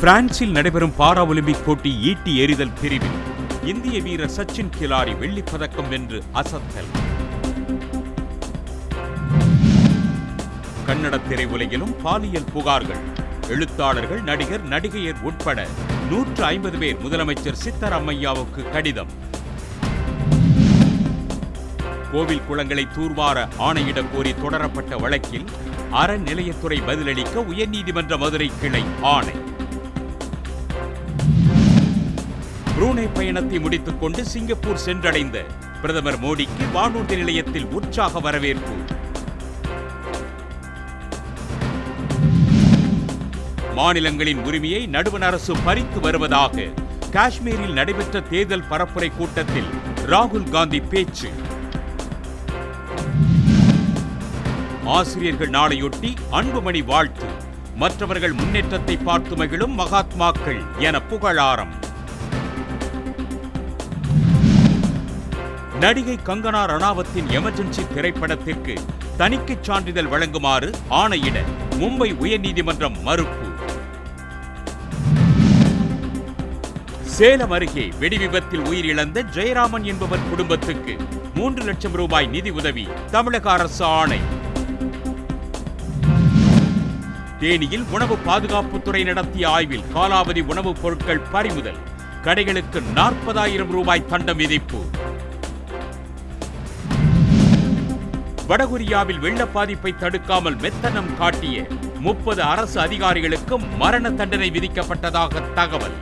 பிரான்சில் நடைபெறும் para Olympic போட்டி ஈட்டி எறிதல் பிரிவில் இந்திய வீரர் சச்சின் கிலாரி வெள்ளிப் பதக்கம் வென்று அசத்தல். கன்னட திரையுலகிலும் பாலியல் புகார்கள். எழுத்தாளர்கள் நடிகர் நடிகையர் உட்பட நூற்று ஐம்பது பேர் முதலமைச்சர் சித்தராமையாவுக்கு கடிதம். கோவில் குளங்களை தூர்வார ஆணையிடக் கோரி தொடரப்பட்ட வழக்கில் அறநிலையத்துறை பதிலளிக்க உயர்நீதிமன்ற மதுரை கிளை ஆணை. புரூனே பயணத்தை முடித்துக் கொண்டு சிங்கப்பூர் சென்றடைந்த பிரதமர் மோடிக்கு வானூர்தி நிலையத்தில் உற்சாக வரவேற்பு. மாநிலங்களின் உரிமையை நடுவண் அரசு பறித்து வருவதாக காஷ்மீரில் நடைபெற்ற தேர்தல் பரப்புரை கூட்டத்தில் ராகுல் காந்தி பேச்சு. ஆசிரியர்கள் நாளையொட்டி அன்புமணி வாழ்த்து. மற்றவர்கள் முன்னேற்றத்தை பார்த்து மகிழும் மகாத்மாக்கள் என புகழாரம். நடிகை கங்கனா ரணாவத்தின் எமர்ஜென்சி திரைப்படத்திற்கு தணிக்கைச் சான்றிதழ் வழங்குமாறு ஆணையிட மும்பை உயர்நீதிமன்றம் மறுப்பு. சேலம் அருகே வெடிவிபத்தில் உயிரிழந்த ஜெயராமன் என்பவர் குடும்பத்துக்கு மூன்று லட்சம் ரூபாய் நிதி உதவி தமிழக அரசு ஆணை. தேனியில் உணவு பாதுகாப்புத்துறை நடத்திய ஆய்வில் காலாவதி உணவுப் பொருட்கள் பறிமுதல். கடைகளுக்கு நாற்பதாயிரம் ரூபாய் தண்டம் விதிப்பு. வடகொரியாவில் வெள்ள பாதிப்பை தடுக்காமல் மெத்தனம் காட்டிய முப்பது அரசு அதிகாரிகளுக்கு மரண தண்டனை விதிக்கப்பட்டதாக தகவல்.